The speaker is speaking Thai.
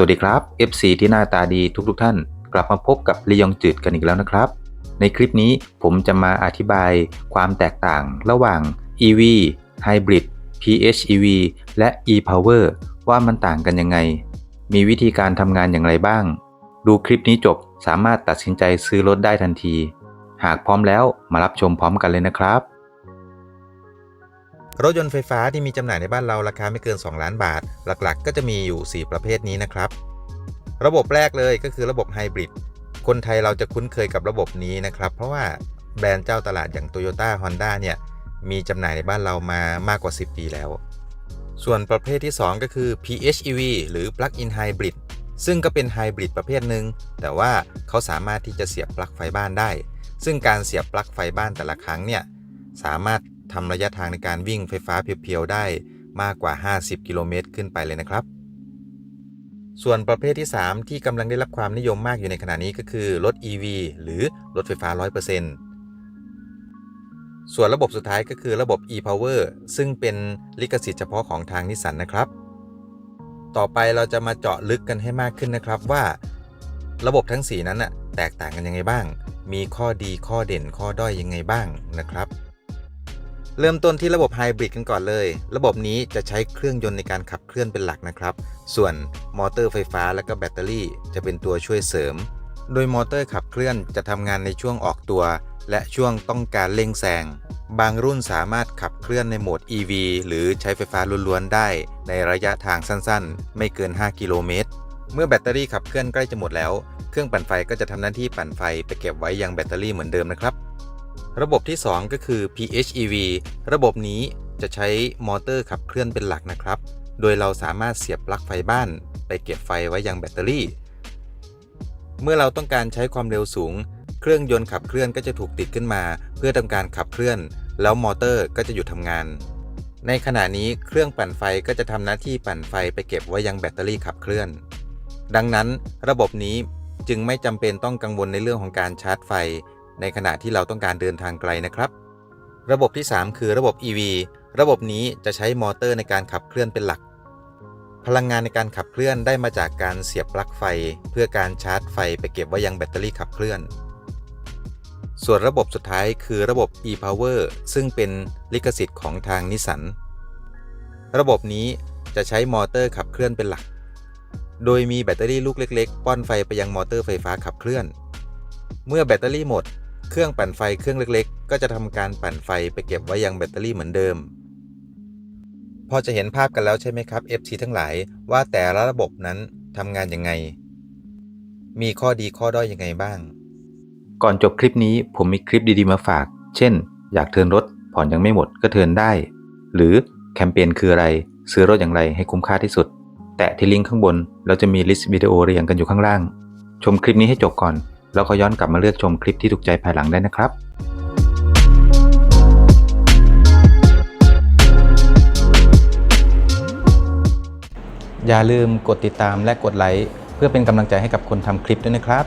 สวัสดีครับ FC ที่หน้าตาดีทุกๆทท่าน กลับมาพบกับลียองจืดกันอีกแล้วนะครับ ในคลิปนี้ผมจะมาอธิบายความแตกต่างระหว่าง EV Hybrid PHEV และ e-Power ว่ามันต่างกันยังไง มีวิธีการทำงานอย่างไรบ้าง ดูคลิปนี้จบสามารถตัดสินใจซื้อรถได้ทันที หากพร้อมแล้วมารับชมพร้อมกันเลยนะครับ รถยนต์ไฟฟ้าที่มีจำหน่ายในบ้านเราราคาไม่เกิน 2 ล้านบาท หลักๆ ก็จะมีอยู่ 4 ประเภทนี้นะครับ ระบบแรกเลยก็คือระบบไฮบริด คนไทยเราจะคุ้นเคยกับระบบนี้นะครับ เพราะว่าแบรนด์เจ้าตลาดอย่าง Toyota Honda เนี่ย มีจำหน่ายในบ้านเรามามากกว่า 10 ปีแล้ว ส่วนประเภทที่ 2 ก็คือ PHEV หรือ Plug-in Hybrid ซึ่งก็เป็นไฮบริดประเภทหนึ่งแต่ว่าเขาสามารถที่จะเสียบปลั๊กไฟบ้านได้ ซึ่งการเสียบปลั๊กไฟบ้านแต่ละครั้งเนี่ยสามารถ ทำระยะทางในการวิ่งไฟฟ้าเพียวๆได้มากกว่า 50 กิโลเมตรขึ้นไปเลยนะครับ ส่วนประเภทที่ 3 ที่กำลังได้รับความนิยมมากอยู่ในขณะนี้ก็คือรถ EV หรือรถไฟฟ้า 100%ส่วนระบบสุดท้ายก็คือระบบ e-power ซึ่งเป็นลิขสิทธิ์เฉพาะของทางนิสสันนะครับ ต่อไปเราจะมาเจาะลึกกันให้มากขึ้นนะครับว่า ระบบทั้ง 4 นั้นแตกต่างกันยังไงบ้าง มีข้อดีข้อเด่นข้อด้อยยังไงบ้างนะครับ เริ่มต้นที่ระบบไฮบริดกันก่อนเลย ระบบนี้จะใช้เครื่องยนต์ในการขับเคลื่อนเป็นหลักนะครับ ส่วนมอเตอร์ไฟฟ้าและก็แบตเตอรี่ จะเป็นตัวช่วยเสริม โดยมอเตอร์ขับเคลื่อนจะทำงานในช่วงออกตัว และช่วงต้องการเร่งแซง บางรุ่นสามารถขับเคลื่อนในโหมด EV หรือใช้ไฟฟ้าล้วนๆได้ ในระยะทางสั้นๆ ไม่เกิน 5 กิโลเมตร เมื่อแบตเตอรี่ขับเคลื่อนใกล้จะหมดแล้ว เครื่องปั่นไฟก็จะทำหน้าที่ปั่นไฟไปเก็บไว้ยังแบตเตอรี่เหมือนเดิมนะครับ ระบบที่ 2 ก็คือ PHEV ระบบนี้จะใช้มอเตอร์ขับเคลื่อนเป็นหลักนะครับ โดยเราสามารถเสียบปลั๊กไฟบ้าน ไปเก็บไฟไว้ยังแบตเตอรี่ เมื่อเราต้องการใช้ความเร็วสูง เครื่องยนต์ขับเคลื่อนก็จะถูกติดขึ้นมา เพื่อทำการขับเคลื่อน แล้วมอเตอร์ก็จะหยุดทำงาน ในขณะนี้เครื่องปั่นไฟก็จะทำหน้าที่ปั่นไฟไปเก็บไว้ยังแบตเตอรี่ขับเคลื่อน ดังนั้นระบบนี้จึงไม่จำเป็นต้องกังวลในเรื่องของการชาร์จไฟ ในขณะที่เราต้องการเดินทางไกลนะครับ ระบบที่ 3 คือระบบ EV ระบบนี้จะใช้มอเตอร์ในการขับเคลื่อนเป็นหลัก พลังงานในการขับเคลื่อนได้มาจากการเสียบปลั๊กไฟ เพื่อการชาร์จไฟไปเก็บไว้ยังแบตเตอรี่ขับเคลื่อน ส่วนระบบสุดท้ายคือระบบ e-power ซึ่งเป็นลิขสิทธิ์ของทางนิสสันระบบนี้จะใช้มอเตอร์ขับเคลื่อนเป็นหลัก โดยมีแบตเตอรี่ลูกเล็ก ๆ ป้อนไฟไปยังมอเตอร์ไฟฟ้าขับเคลื่อน เมื่อแบตเตอรี่หมด เครื่องปั่นไฟเครื่องเล็กๆ ก็จะทำการปั่นไฟไปเก็บไว้ยังแบตเตอรี่เหมือนเดิม พอจะเห็นภาพกันแล้วใช่ไหมครับ FC ทั้งหลายว่าแต่ละระบบนั้นทำงานยังไง มีข้อดีข้อด้อยยังไงบ้าง ก่อนจบคลิปนี้ผมมีคลิปดีๆมาฝาก เช่น อยากเทินรถผ่อนยังไม่หมดก็เทินได้ หรือแคมเปญคืออะไร ซื้อรถอย่างไรให้คุ้มค่าที่สุด แตะที่ลิงก์ข้างบนเราจะมีลิสต์วิดีโอเรียงกันอยู่ข้างล่าง ชมคลิปนี้ให้จบก่อน แล้วก็ย้อนกลับมาเลือกชมคลิปที่ถูกใจภายหลังได้นะครับอย่าลืมกดติดตามและกดไลค์เพื่อเป็นกำลังใจให้กับคนทำคลิปด้วยนะครับ